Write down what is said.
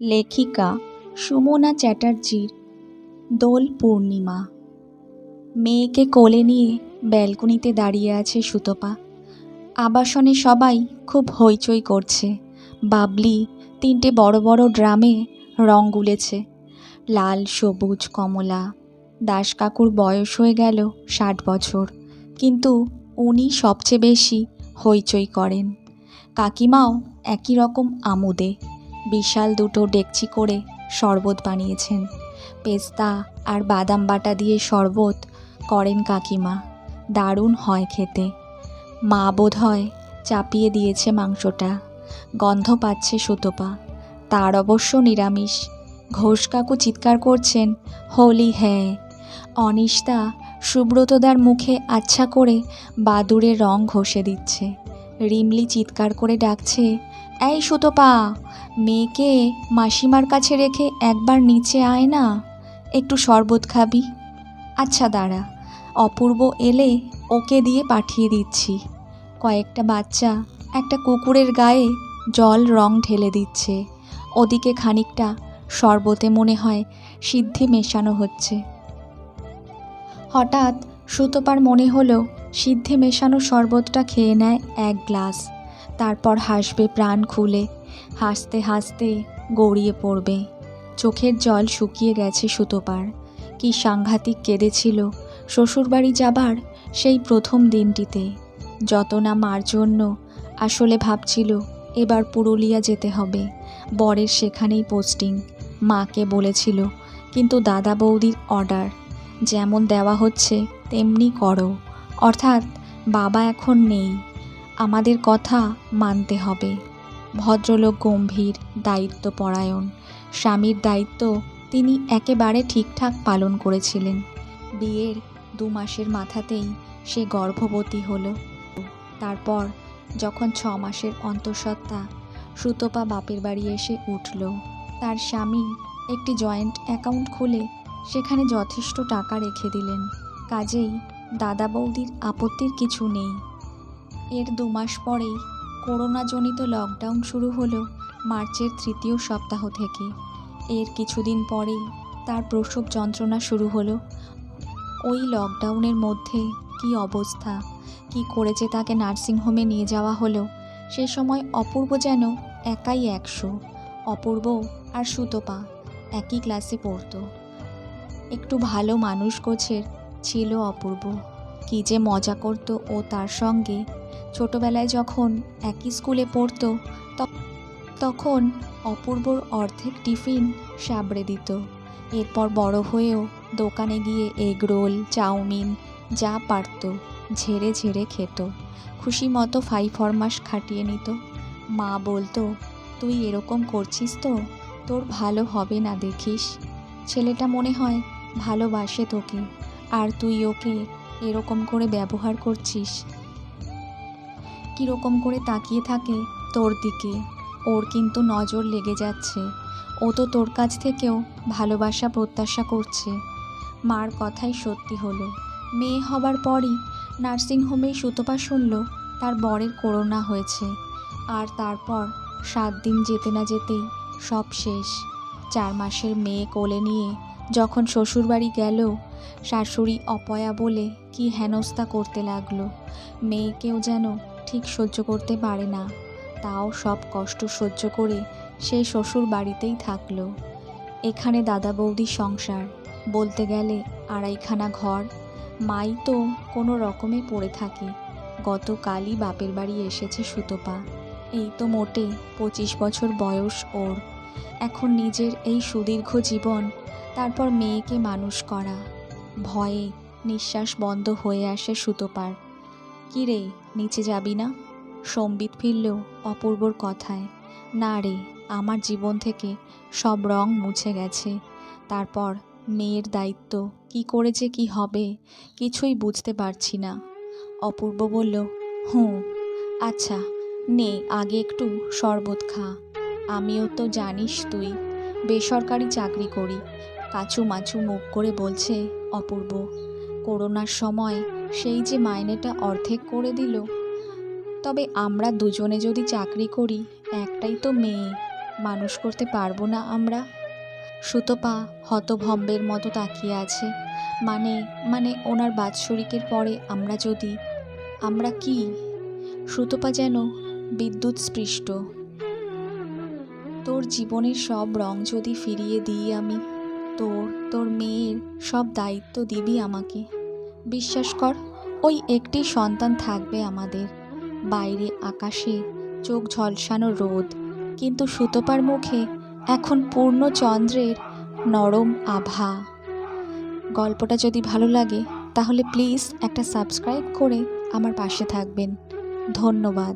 লেখিকা সুমনা চ্যাটার্জির দোল পূর্ণিমা। মেয়েকে কোলে নিয়ে ব্যালকনিতে দাঁড়িয়ে আছে সুতপা। আবাসনে সবাই খুব হইচই করছে। বাবলি তিনটে বড় বড় ড্রামে রং গুলেছে। লাল, সবুজ, কমলা। দাস কাকুর বয়স হয়ে গেল ষাট বছর। কিন্তু উনি সবচেয়ে বেশি হইচই করেন। কাকিমাও একই রকম আমোদে। বিশাল দুটো ডেকচি করে শরবত বানিয়েছেন। পেস্তা আর বাদাম বাটা দিয়ে শরবত করেন কাকিমা। দারুণ হয় খেতে। মা বোধ হয় চাপিয়ে দিয়েছে মাংসটা। গন্ধ পাচ্ছে সুতোপা। তার অবশ্য নিরামিষ। ঘোষ কাকু চিৎকার করছেন, হোলি হ্যাঁ অনিষ্টা সুব্রতদার মুখে আচ্ছা করে বাদুড়ের রং ঘষে দিচ্ছে। রিমলি চিৎকার করে ডাকছে, এই সুতপা, মেয়েকে মাসিমার কাছে রেখে একবার নিচে আয় না, একটু শরবত খাবি? আচ্ছা দাঁড়া, অপূর্ব এলে ওকে দিয়ে পাঠিয়ে দিচ্ছি। কয়েকটা বাচ্চা একটা কুকুরের গায়ে জল রং ঢেলে দিচ্ছে। ওদিকে খানিকটা শরবতে মনে হয় সিদ্ধি মেশানো হচ্ছে। হঠাৎ সুতপার মনে হলো সিদ্ধে মেশানো শরবতটা খেয়ে নেয় এক গ্লাস। তারপর হাসবে প্রাণ খুলে। হাসতে হাসতে গড়িয়ে পড়বে। চোখের জল শুকিয়ে গেছে সুতোপার। কি সাংঘাতিক কেঁদেছিল। শ্বশুরবাড়ি যাবার সেই প্রথম দিনটিতে। যত না মার জন্য আসলে ভাবছিল, এবার পুরুলিয়া যেতে হবে। বরের সেখানেই পোস্টিং। মাকে বলেছিল, কিন্তু দাদা বৌদির অর্ডার। যেমন দেওয়া হচ্ছে তেমনি করো। অর্থাৎ বাবা এখন নেই। আমাদের কথা মানতে হবে। ভদ্রলোক গম্ভীর, দায়িত্বপরায়ণ। স্বামীর দায়িত্ব তিনি একেবারে ঠিকঠাক পালন করেছিলেন। বিয়ের দু মাসের মাথাতেই সে গর্ভবতী হলো। তারপর যখন ছ মাসের অন্তঃসত্ত্বা সুতপা বাপের বাড়ি এসে উঠল। তার স্বামী একটি জয়েন্ট অ্যাকাউন্ট খুলে সেখানে যথেষ্ট টাকা রেখে দিলেন। কাজেই দাদা বৌদির আপত্তির কিছু নেই। এর দু মাস পরেই করোনাজনিত লকডাউন শুরু হলো মার্চের তৃতীয় সপ্তাহ থেকে। এর কিছুদিন পরেই তার প্রসব যন্ত্রণা শুরু হলো। ওই লকডাউনের মধ্যে কি অবস্থা, কি করেছে তাকে নার্সিংহোমে নিয়ে যাওয়া হলো, সে সময় অপূর্ব যেন একাই একশো, অপূর্ব আর সুতপা একই ক্লাসে পড়তো। একটু ভালো মানুষ গোছের ছিল অপূর্ব। কী যে মজা করতো ও তার সঙ্গে। ছোটবেলায় যখন একই স্কুলে পড়তো তখন অপূর্বর অর্ধেক টিফিন সাবড়ে দিত। এরপর বড় হয়েও দোকানে গিয়ে এগ রোল, চাউমিন যা পারত ঝেড়ে ঝেড়ে খেত। খুশি মতো ফাই ফরমাস খাটিয়ে নিত। মা বলতো, তুই এরকম করছিস তো, তোর ভালো হবে না দেখিস। ছেলেটা মনে হয় ভালোবাসে তোকে। আর তুই ওকে এরকম করে ব্যবহার করছিস? কীরকম করে তাকিয়ে থাকে তোর দিকে। ওর কিন্তু নজর লেগে যাচ্ছে। ও তো তোর কাছ থেকেও ভালোবাসা প্রত্যাশা করছে। মার কথাই সত্যি হলো। মেয়ে হবার পরই নার্সিংহোমেই সুতপা শুনল, তার বরের করোনা হয়েছে। আর তারপর সাত দিন যেতে না যেতেই সব শেষ। চার মাসের মেয়ে কোলে নিয়ে যখন শ্বশুরবাড়ি গেল, শাশুড়ি অপয়া বলে কি হেনস্থা করতে লাগল। মেয়েকেও যেন ঠিক সহ্য করতে পারে না, তাও সব কষ্ট সহ্য করে সে শ্বশুর বাড়িতেই থাকল। এখানে দাদা বৌদি সংসার, বলতে গেলে আড়াইখানা ঘর, মাই তো কোনো রকমে পড়ে থাকে। গতকালই বাপের বাড়ি এসেছে সুতপা। এই তো মোটে পঁচিশ বছর বয়স ওর। এখন নিজের এই সুদীর্ঘ জীবন তারপর মেয়েকে মানুষ করা। ভয়ে নিঃশ্বাস বন্ধ হয়ে আসে সুতোপার। কী রে, নিচে যাবি না? সম্বিত ফিরলেও অপূর্বর কথায়। না রে, আমার জীবন থেকে সব রং মুছে গেছে। তারপর মেয়ের দায়িত্ব, কি করে যে কি হবে, কিছুই বুঝতে পারছি না। অপূর্ব বলল, হুঁ আচ্ছা নে, আগে একটু শরবত খা। আমিও তো জানিস তুই, বেসরকারি চাকরি করি। কাচু মাচু মুখ করে বলছে, অপূর্ব, করোনার সময় সেই যে মাইনেটা অর্ধেক করে দিল। তবে আমরা দুজনে যদি চাকরি করি, একটাই তো মেয়ে, মানুষ করতে পারব না আমরা। সুতপা হতভম্বের মতো তাকিয়ে আছে। মানে মানে ওনার বাৎসরিকের পরে আমরা যদি, আমরা কি? সুতপা যেন বিদ্যুৎ স্পৃষ্ট। তোর জীবনের সব রং যদি ফিরিয়ে দিই আমি তোর তোর মেয়ের সব দায়িত্ব দিবি আমাকে। বিশ্বাস কর, ওই একটি সন্তান থাকবে আমাদের। বাইরে আকাশে চোখ ঝলসানো রোদ, কিন্তু সুতপার মুখে এখন পূর্ণ চন্দ্রের নরম আভা। গল্পটা যদি ভালো লাগে, তাহলে প্লিজ একটা সাবস্ক্রাইব করে আমার পাশে থাকবেন। ধন্যবাদ।